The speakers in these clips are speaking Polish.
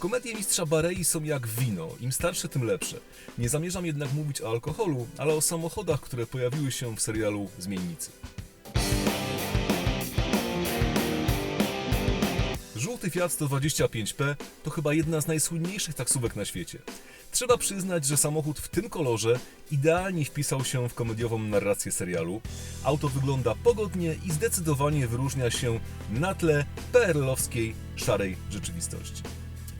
Komedie mistrza Barei są jak wino, im starsze tym lepsze. Nie zamierzam jednak mówić o alkoholu, ale o samochodach, które pojawiły się w serialu Zmiennicy. Żółty Fiat 125P to chyba jedna z najsłynniejszych taksówek na świecie. Trzeba przyznać, że samochód w tym kolorze idealnie wpisał się w komediową narrację serialu. Auto wygląda pogodnie i zdecydowanie wyróżnia się na tle PRL-owskiej szarej rzeczywistości.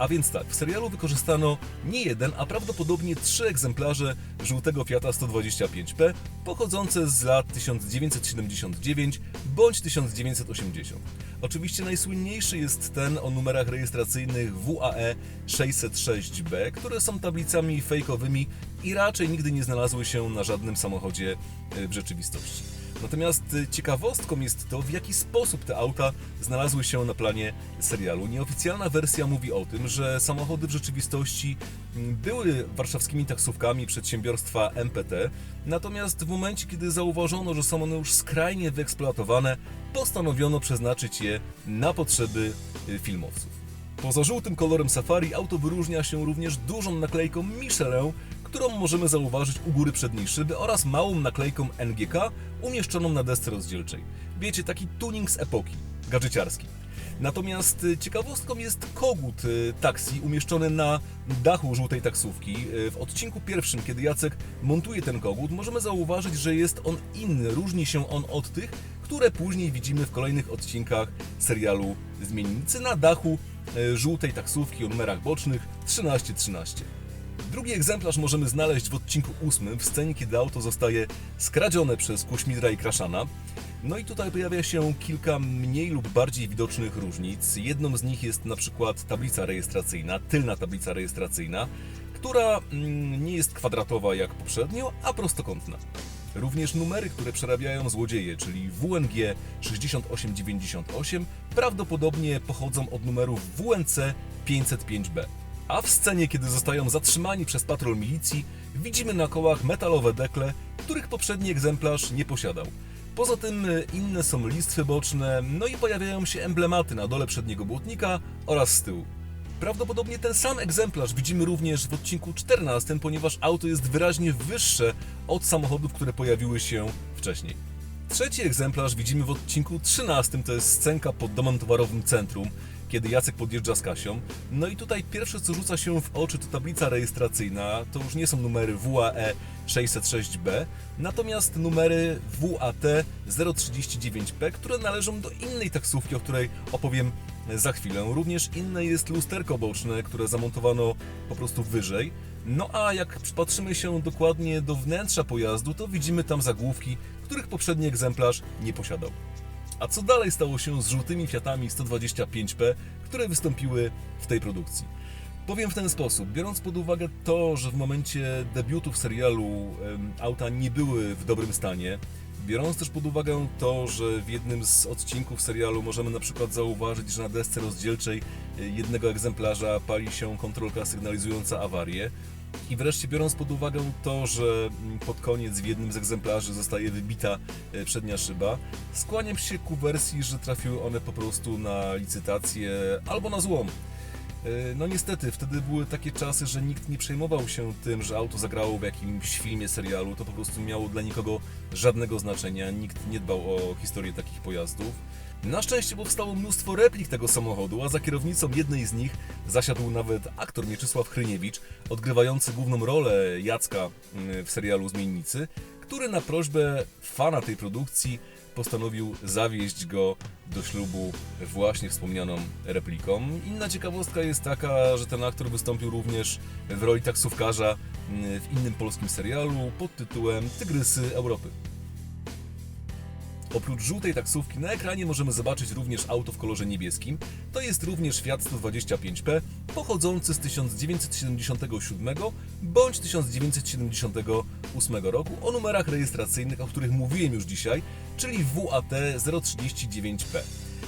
A więc tak, w serialu wykorzystano nie jeden, a prawdopodobnie trzy egzemplarze żółtego Fiata 125P pochodzące z lat 1979 bądź 1980. Oczywiście najsłynniejszy jest ten o numerach rejestracyjnych WAE 606B, które są tablicami fejkowymi i raczej nigdy nie znalazły się na żadnym samochodzie e, w rzeczywistości. Natomiast y, ciekawostką jest to, w jaki sposób te auta znalazły się na planie serialu. Nieoficjalna wersja mówi o tym, że samochody w rzeczywistości mm, były warszawskimi taksówkami przedsiębiorstwa MPT, natomiast w momencie, kiedy zauważono, że są one już skrajnie wyeksploatowane, postanowiono przeznaczyć je na potrzeby y, filmowców. Poza żółtym kolorem safari auto wyróżnia się również dużą naklejką Michelin, którą możemy zauważyć u góry przedniej szyby oraz małą naklejką NGK umieszczoną na desce rozdzielczej. Wiecie, taki tuning z epoki, gadżeciarski. Natomiast y, ciekawostką jest kogut y, taksi umieszczony na dachu żółtej taksówki. Y, W odcinku pierwszym, kiedy Jacek montuje ten kogut, możemy zauważyć, że jest on inny, różni się on od tych, które później widzimy w kolejnych odcinkach serialu Zmiennicy na dachu żółtej taksówki o numerach bocznych 1313. Drugi egzemplarz możemy znaleźć w odcinku ósmym, w scenie, kiedy auto zostaje skradzione przez Kuśmidra i Kraszana. No i tutaj pojawia się kilka mniej lub bardziej widocznych różnic. Jedną z nich jest na przykład tablica rejestracyjna, tylna tablica rejestracyjna, która mm, nie jest kwadratowa jak poprzednio, a prostokątna. Również numery, które przerabiają złodzieje, czyli WNG 6898, prawdopodobnie pochodzą od numeru WNC 505B. A w scenie, kiedy zostają zatrzymani przez patrol milicji, widzimy na kołach metalowe dekle, których poprzedni egzemplarz nie posiadał. Poza tym y, inne są listwy boczne, no i pojawiają się emblematy na dole przedniego błotnika oraz z tyłu. Prawdopodobnie ten sam egzemplarz widzimy również w odcinku 14, ponieważ auto jest wyraźnie wyższe od samochodów, które pojawiły się wcześniej. Trzeci egzemplarz widzimy w odcinku 13, to jest scenka pod domem towarowym centrum, kiedy Jacek podjeżdża z Kasią. No i tutaj pierwsze co rzuca się w oczy to tablica rejestracyjna, to już nie są numery WAE 606B, natomiast numery WAT 039P, które należą do innej taksówki, o której opowiem za chwilę. Również inne jest lusterko boczne, które zamontowano po prostu wyżej. No a jak przypatrzymy się dokładnie do wnętrza pojazdu, to widzimy tam zagłówki, których poprzedni egzemplarz nie posiadał. A co dalej stało się z żółtymi Fiatami 125P, które wystąpiły w tej produkcji? Powiem w ten sposób, biorąc pod uwagę to, że w momencie debiutu w serialu auta nie były w dobrym stanie, biorąc też pod uwagę to, że w jednym z odcinków serialu możemy na przykład zauważyć, że na desce rozdzielczej e, jednego egzemplarza pali się kontrolka sygnalizująca awarię, i wreszcie biorąc pod uwagę to, że pod koniec w jednym z egzemplarzy zostaje wybita e, przednia szyba, skłaniam się ku wersji, że trafiły one po prostu na licytację albo na złom. E, No niestety, wtedy były takie czasy, że nikt nie przejmował się tym, że auto zagrało w jakimś filmie, serialu. To po prostu miało dla nikogo żadnego znaczenia. Nikt nie dbał o historię takich pojazdów. Na szczęście powstało mnóstwo replik tego samochodu, a za kierownicą jednej z nich zasiadł nawet aktor Mieczysław Hryniewicz, odgrywający główną rolę Jacka mm, w serialu Zmiennicy, który na prośbę fana tej produkcji postanowił zawieźć go do ślubu właśnie wspomnianą repliką. Inna ciekawostka jest taka, że ten aktor wystąpił również w roli taksówkarza mm, w innym polskim serialu pod tytułem Tygrysy Europy. Oprócz żółtej taksówki na ekranie możemy zobaczyć również auto w kolorze niebieskim. To jest również Fiat 125P pochodzący z 1977 bądź 1978 roku o numerach rejestracyjnych, o których mówiłem już dzisiaj, czyli WAT 039P.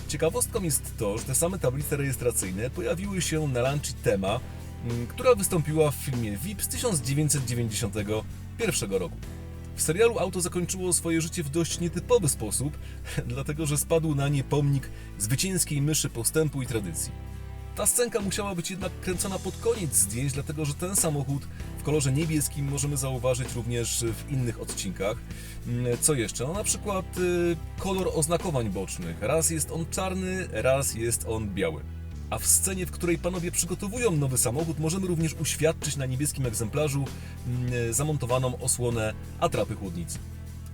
Ciekawostką jest to, że te same tablice rejestracyjne pojawiły się na Lanci Tema, m, która wystąpiła w filmie VIP z 1991 roku. W serialu auto zakończyło swoje życie w dość nietypowy sposób, dlatego że spadł na nie pomnik zwycięskiej myszy postępu i tradycji. Ta scenka musiała być jednak kręcona pod koniec zdjęć, dlatego że ten samochód w kolorze niebieskim możemy zauważyć również w innych odcinkach. Mm, Co jeszcze? No na przykład y, kolor oznakowań bocznych. Raz jest on czarny, raz jest on biały. A w scenie, w której panowie przygotowują nowy samochód, możemy również uświadczyć na niebieskim egzemplarzu mm, zamontowaną osłonę atrapy chłodnicy.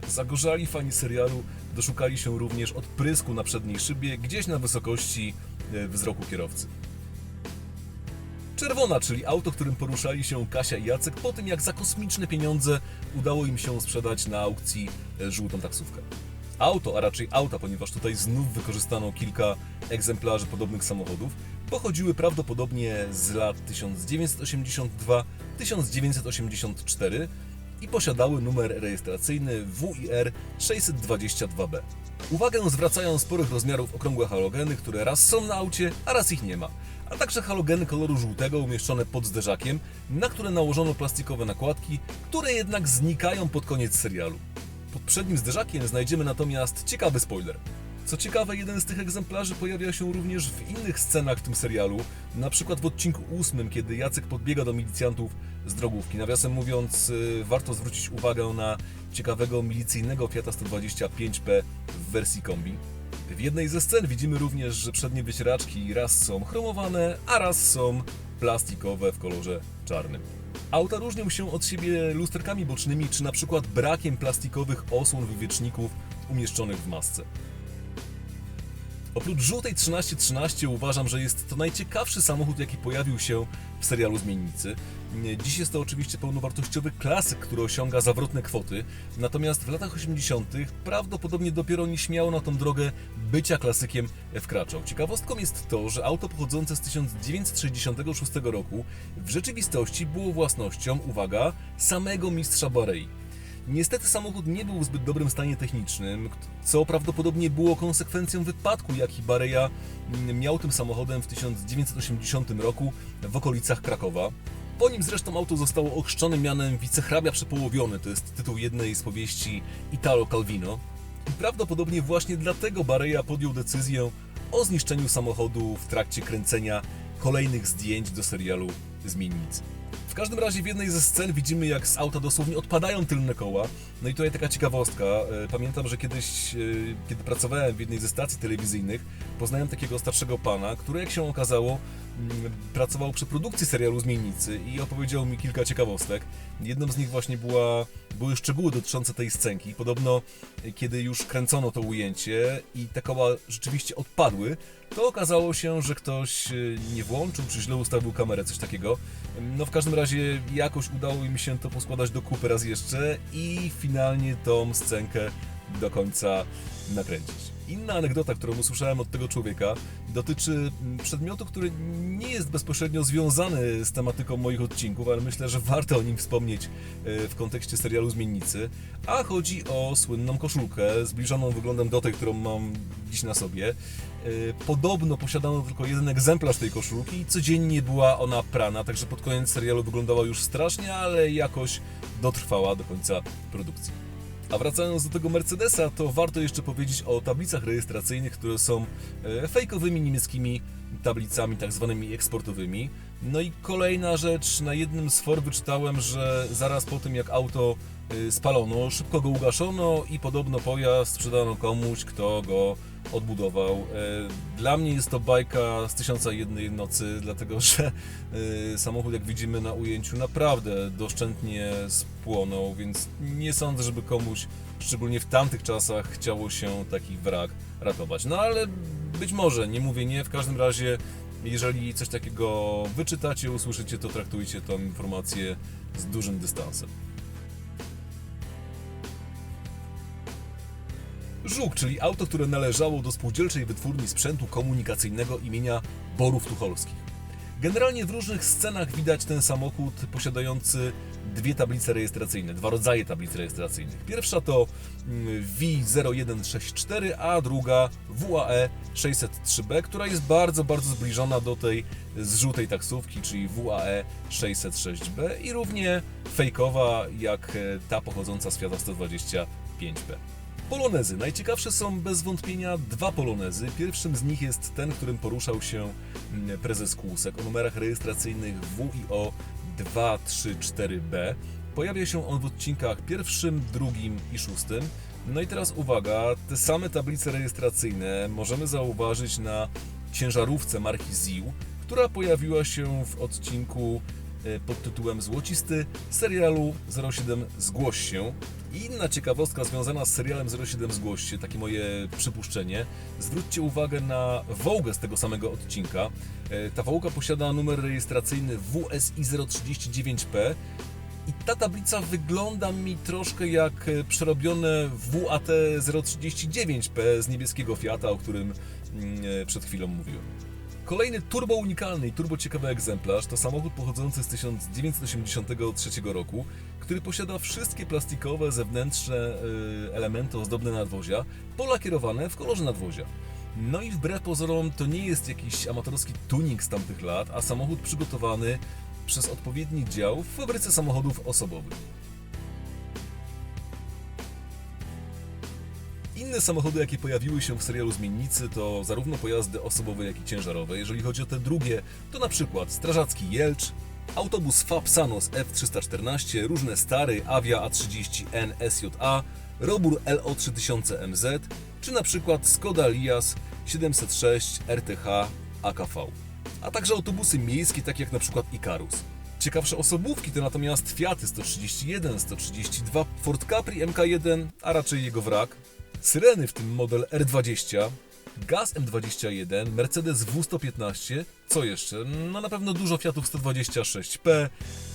Zagorzali fani serialu doszukali się również odprysku na przedniej szybie, gdzieś na wysokości e, wzroku kierowcy. Czerwona, czyli auto, którym poruszali się Kasia i Jacek po tym, jak za kosmiczne pieniądze udało im się sprzedać na aukcji e, żółtą taksówkę. Auto, a raczej auta, ponieważ tutaj znów wykorzystano kilka egzemplarzy podobnych samochodów, pochodziły prawdopodobnie z lat 1982-1984 i posiadały numer rejestracyjny WIR 622B. Uwagę zwracają sporych rozmiarów okrągłe halogeny, które raz są na aucie, a raz ich nie ma, a także halogeny koloru żółtego umieszczone pod zderzakiem, na które nałożono plastikowe nakładki, które jednak znikają pod koniec serialu. Pod przednim zderzakiem znajdziemy natomiast ciekawy spoiler. Co ciekawe, jeden z tych egzemplarzy pojawia się również w innych scenach w tym serialu, na przykład w odcinku ósmym, kiedy Jacek podbiega do milicjantów z drogówki. Nawiasem mówiąc, y, warto zwrócić uwagę na ciekawego milicyjnego Fiata 125P w wersji kombi. W jednej ze scen widzimy również, że przednie wycieraczki raz są chromowane, a raz są plastikowe w kolorze czarnym. Auta różnią się od siebie lusterkami bocznymi, czy na przykład brakiem plastikowych osłon wywieczników umieszczonych w masce. Oprócz żółtej 1313 uważam, że jest to najciekawszy samochód, jaki pojawił się w serialu Zmiennicy. Dziś jest to oczywiście pełnowartościowy klasyk, który osiąga zawrotne kwoty, natomiast w latach 80. prawdopodobnie dopiero nieśmiało na tą drogę bycia klasykiem wkraczał. Ciekawostką jest to, że auto pochodzące z 1966 roku w rzeczywistości było własnością, uwaga, samego mistrza Barei. Niestety samochód nie był w zbyt dobrym stanie technicznym, co prawdopodobnie było konsekwencją wypadku, jaki Bareja miał tym samochodem w 1980 roku w okolicach Krakowa. Po nim zresztą auto zostało ochrzczone mianem wicehrabia przepołowiony, to jest tytuł jednej z powieści Italo Calvino. I prawdopodobnie właśnie dlatego Bareja podjął decyzję o zniszczeniu samochodu w trakcie kręcenia kolejnych zdjęć do serialu Zmiennicy. Każdym razie w jednej ze scen widzimy, jak z auta dosłownie odpadają tylne koła. No i tutaj taka ciekawostka. E, Pamiętam, że kiedyś, e, kiedy pracowałem w jednej ze stacji telewizyjnych, poznałem takiego starszego pana, który, jak się okazało, pracował przy produkcji serialu Zmiennicy i opowiedział mi kilka ciekawostek. Jedną z nich właśnie była, były szczegóły dotyczące tej scenki. Podobno, e, kiedy już kręcono to ujęcie i te koła rzeczywiście odpadły, to okazało się, że ktoś e, nie włączył, czy źle ustawił kamerę, coś takiego. No w każdym razie jakoś udało mi się to poskładać do kupy raz jeszcze i finalnie tą scenkę do końca nakręcić. Inna anegdota, którą usłyszałem od tego człowieka, dotyczy mm, przedmiotu, który nie jest bezpośrednio związany z tematyką moich odcinków, ale myślę, że warto o nim wspomnieć e, w kontekście serialu Zmiennicy. A chodzi o słynną koszulkę, zbliżoną wyglądem do tej, którą mam dziś na sobie. E, Podobno posiadano tylko jeden egzemplarz tej koszulki i codziennie była ona prana, także pod koniec serialu wyglądała już strasznie, ale jakoś dotrwała do końca produkcji. A wracając do tego Mercedesa, to warto jeszcze powiedzieć o tablicach rejestracyjnych, które są e, fejkowymi niemieckimi tablicami, tak zwanymi eksportowymi. No i kolejna rzecz, na jednym z for wyczytałem, że zaraz po tym jak auto e, spalono, szybko go ugaszono i podobno pojazd sprzedano komuś, kto go odbudował. E, Dla mnie jest to bajka z tysiąca jednej nocy, dlatego że e, samochód, jak widzimy na ujęciu, naprawdę doszczętnie więc nie sądzę, żeby komuś, szczególnie w tamtych czasach, chciało się taki wrak ratować. No ale być może, nie mówię nie, w każdym razie jeżeli coś takiego wyczytacie, usłyszycie, to traktujcie tą informację z dużym dystansem. Żuk, czyli auto, które należało do spółdzielczej wytwórni sprzętu komunikacyjnego imienia Borów Tucholskich. Generalnie w różnych scenach widać ten samochód posiadający dwie tablice rejestracyjne, dwa rodzaje tablic rejestracyjnych. Pierwsza to mm, V0164, a druga WAE 603B, która jest bardzo, bardzo zbliżona do tej z żółtej taksówki, czyli WAE 606B i równie fejkowa jak e, ta pochodząca z Fiata 125B. Polonezy. Najciekawsze są bez wątpienia dwa polonezy. Pierwszym z nich jest ten, którym poruszał się mm, prezes Kłusek o numerach rejestracyjnych WIO 234B. Pojawia się on w odcinkach pierwszym, drugim i szóstym. No i teraz uwaga, te same tablice rejestracyjne możemy zauważyć na ciężarówce marki ZIU, która pojawiła się w odcinku pod tytułem Złocisty serialu 07 Zgłoś się. I inna ciekawostka związana z serialem 07 Zgłoś się, takie moje przypuszczenie. Zwróćcie uwagę na wołgę z tego samego odcinka. E, Ta wołga posiada numer rejestracyjny WSI 039P i ta tablica wygląda mi troszkę jak e, przerobione WAT 039P z niebieskiego Fiata, o którym mm, przed chwilą mówiłem. Kolejny turbo unikalny i turbo ciekawy egzemplarz to samochód pochodzący z 1983 roku, który posiada wszystkie plastikowe zewnętrzne e, elementy ozdobne nadwozia, polakierowane w kolorze nadwozia. No i wbrew pozorom to nie jest jakiś amatorski tuning z tamtych lat, a samochód przygotowany przez odpowiedni dział w fabryce samochodów osobowych. Inne samochody, jakie pojawiły się w serialu Zmiennicy, to zarówno pojazdy osobowe, jak i ciężarowe. Jeżeli chodzi o te drugie, to na przykład strażacki Jelcz, autobus FAB Sanos F314, różne stary Avia A30N SJA, Robur LO3000MZ, czy na przykład Skoda Lias 706 RTH AKV a także autobusy miejskie, takie jak na przykład Icarus. Ciekawsze osobówki to natomiast Fiaty 131, 132, Ford Capri MK1, a raczej jego wrak, Syreny, w tym model R20, Gaz M21, Mercedes W115, co jeszcze? No na pewno dużo Fiatów 126P,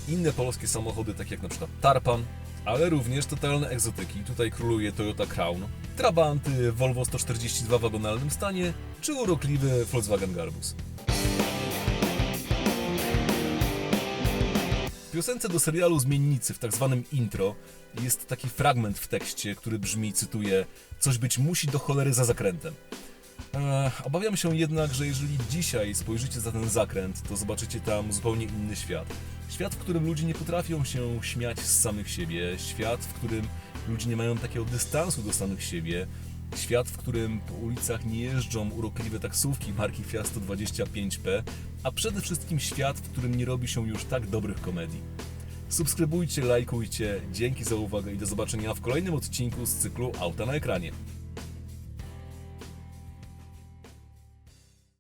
inne polskie samochody takie jak na przykład Tarpan, ale również totalne egzotyki. Tutaj króluje Toyota Crown, Trabanty, Volvo 142 w wagonalnym stanie, czy urokliwy Volkswagen Garbus. Piosence do serialu Zmiennicy w tak zwanym intro jest taki fragment w tekście, który brzmi, cytuję, coś być musi do cholery za zakrętem. Eee, obawiam się jednak, że jeżeli dzisiaj spojrzycie za ten zakręt, to zobaczycie tam zupełnie inny świat. Świat, w którym ludzie nie potrafią się śmiać z samych siebie, świat, w którym ludzie nie mają takiego dystansu do samych siebie, Świat, w którym po ulicach nie jeżdżą urokliwe taksówki marki Fiat 125P, a przede wszystkim świat, w którym nie robi się już tak dobrych komedii. Subskrybujcie, lajkujcie, dzięki za uwagę i do zobaczenia w kolejnym odcinku z cyklu Auta na ekranie.